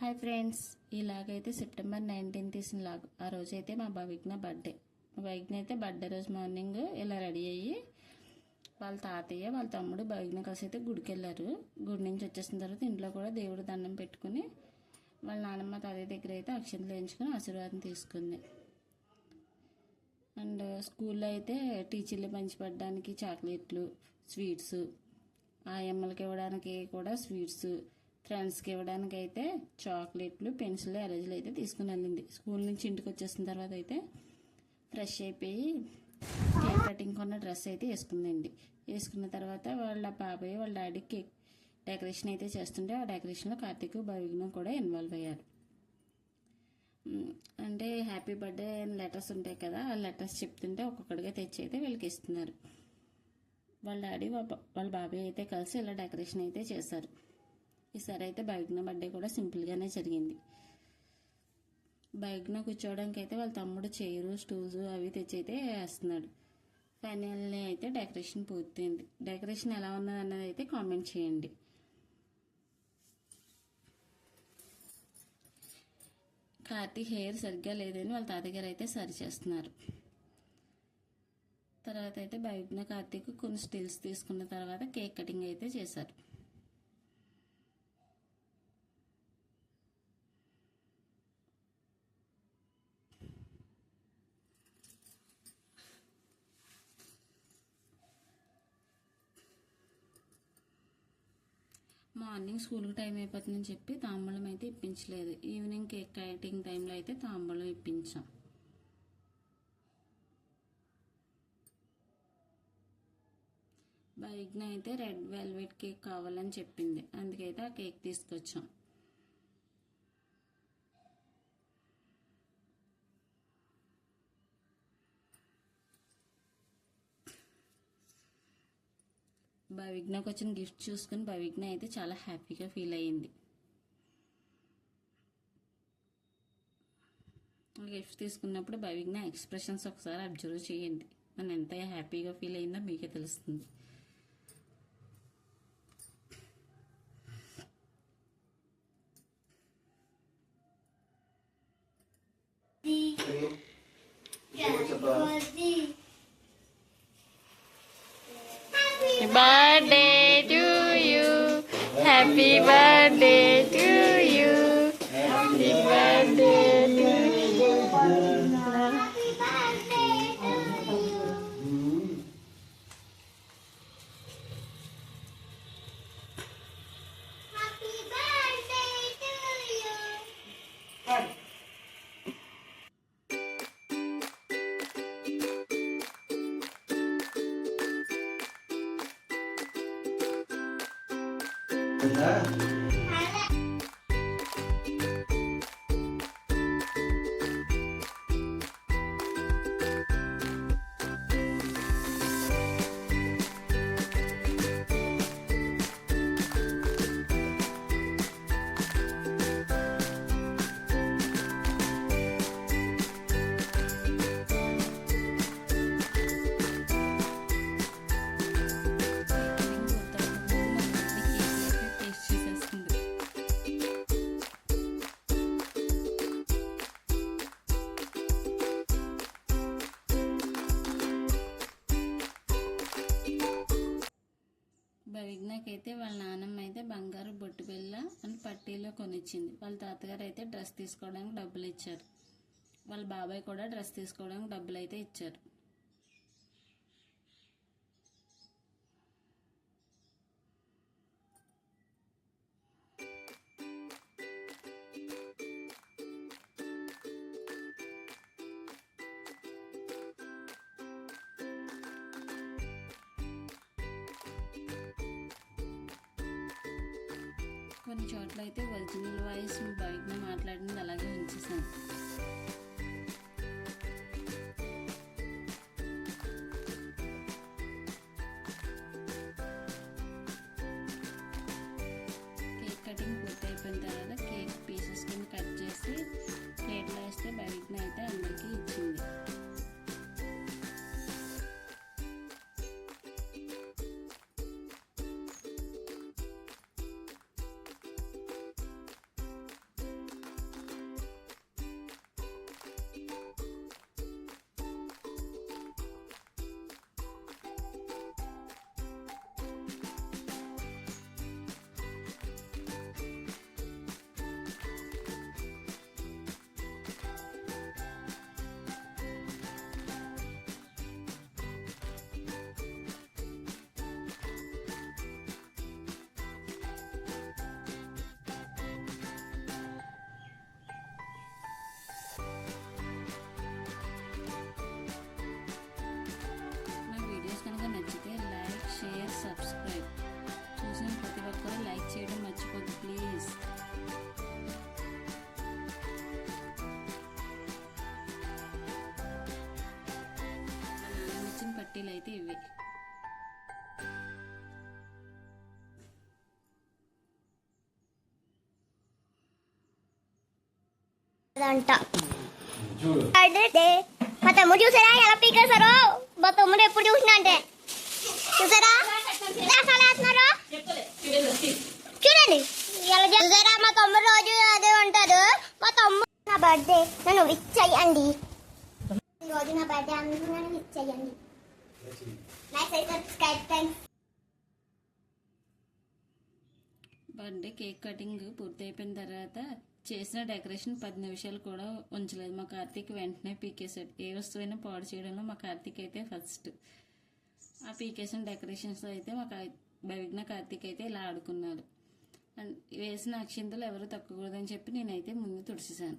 Hi friends ఇలాగైతే September nineteen తీసిన log ఆ రోజు అయితే మా భవిజ్ఞ బర్త్డే. మా భవిజ్ఞ అయితే బర్త్డే రోజు మార్నింగ్ ఇలా రెడీ అయ్యి వాళ్ళ తాతయ్య వాళ్ళ తమ్ముడు భవిజ్ఞ కలిసి అయితే గుడికి వెళ్ళారు గుడి నుంచి వచ్చేసిన తర్వాత ఇంట్లో కూడా దేవుడు దండం పెట్టుకుని వాళ్ళ నాన్నమ్మ తాతయ్య దగ్గర అయితే అక్షంతలు వేయించుకుని ఆశీర్వాదం తీసుకుంది. అండ్ స్కూల్లో అయితే టీచర్లు పంచిపెట్టడానికి చాక్లెట్లు స్వీట్స్ ఆయమ్మలకి ఇవ్వడానికి కూడా స్వీట్స్ ఫ్రెండ్స్కి ఇవ్వడానికి అయితే చాక్లెట్లు పెన్సిల్ ఎరేజులు అయితే తీసుకుని వెళ్ళింది. స్కూల్ నుంచి ఇంటికి వచ్చేసిన తర్వాత అయితే ఫ్రెష్ అయిపోయి కేక్ కటింగ్ కొన్న డ్రెస్ అయితే వేసుకుందండి వేసుకున్న తర్వాత వాళ్ళ బాబాయ్ వాళ్ళ డాడీ కేక్ డెకరేషన్ అయితే చేస్తుంటే ఆ డెకరేషన్లో కార్తీక్ భవిఘ్నం కూడా ఇన్వాల్వ్ అయ్యారు. అంటే హ్యాపీ బర్త్డే లెటర్స్ ఉంటాయి కదా ఆ లెటర్స్ చెప్తుంటే ఒక్కొక్కడిగా తెచ్చి అయితే వీళ్ళకి ఇస్తున్నారు. వాళ్ళ డాడీ వా- వాళ్ళ బాబాయ్ అయితే కలిసి ఇలా డెకరేషన్ అయితే చేశారు. ఈసారి అయితే బైగ్న బర్త్డే కూడా సింపుల్గానే జరిగింది. బైక్న కూర్చోవడానికి అయితే వాళ్ళ తమ్ముడు చైరు స్టూల్స్ అవి తెచ్చి అయితే వేస్తున్నాడు. ఫైనల్లీ అయితే డెకరేషన్ పూర్తయింది. డెకరేషన్ ఎలా ఉన్నది అన్నది అయితే కామెంట్ చేయండి. కార్తీక్ హెయిర్ సరిగ్గా లేదని వాళ్ళ తాతగారు అయితే సరి చేస్తున్నారు. తర్వాత అయితే బయటన కార్తీక్ కొన్ని స్టిల్స్ తీసుకున్న తర్వాత కేక్ కటింగ్ అయితే చేశారు. మార్నింగ్ స్కూల్కి టైం అయిపోతుందని చెప్పి తాంబూలం అయితే ఇప్పించలేదు. ఈవినింగ్ కేక్ కటింగ్ టైంలో అయితే తాంబూలం ఇప్పించాం. బైక్న అయితే రెడ్ వెల్వెట్ కేక్ కావాలని చెప్పింది. అందుకైతే ఆ కేక్ తీసుకొచ్చాం. భవిజ్ఞకు వచ్చిన గిఫ్ట్ చూసుకుని భవిజ్ఞ అయితే చాలా హ్యాపీగా ఫీల్ అయ్యింది. గిఫ్ట్ తీసుకున్నప్పుడు భవిజ్ఞ ఎక్స్ప్రెషన్స్ ఒకసారి అబ్జర్వ్ చేయండి. మనం ఎంత హ్యాపీగా ఫీల్ అయిందో మీకే తెలుస్తుంది. Happy birthday என்ன అయితే వాళ్ళ నాన్నమ్మ అయితే బంగారు బొట్టు బిళ్ళ అని పట్టీలో కొనిచ్చింది. వాళ్ళ తాతగారు అయితే డ్రెస్ తీసుకోవడానికి డబ్బులు ఇచ్చారు. వాళ్ళ బాబాయ్ కూడా డ్రెస్ తీసుకోవడానికి డబ్బులు అయితే ఇచ్చారు. కొన్ని చోట్ల అయితే ఒరిజినల్ వాయిస్ బయట మాట్లాడింది అలాగే ఉంచేసాను పార్టీలు అయితే ఇవే మా తమ్ముడు చూసారా ఎలా పీకేశారో మా తమ్ముడు ఎప్పుడు చూసినా అంటే చూసారా? చూడండి. ఎలా చే- చూసారా? మా తమ్ముడు రోజు అదే ఉంటాడు మా తమ్ముడు నా బర్త్డే నన్ను రోజు నా బర్త్డే అందుకు నన్ను విచ్ బర్త్డే కేక్ కటింగ్ పూర్తి అయిపోయిన తర్వాత చేసిన డెకరేషన్ పది నిమిషాలు కూడా ఉంచలేదు. మా కార్తీక్ వెంటనే పీకేశాడు. ఏ వస్తువైనా పాడు చేయడంలో మా కార్తీక్ అయితే ఫస్ట్ ఆ పీకేసిన డెకరేషన్స్ అయితే మా కా- భవిఘ్న కార్తీక్ అయితే ఇలా ఆడుకున్నారు అండ్ వేసిన అక్షింతలు ఎవరు తక్కువకూడదని చెప్పి నేనైతే ముందు తుడిచేశాను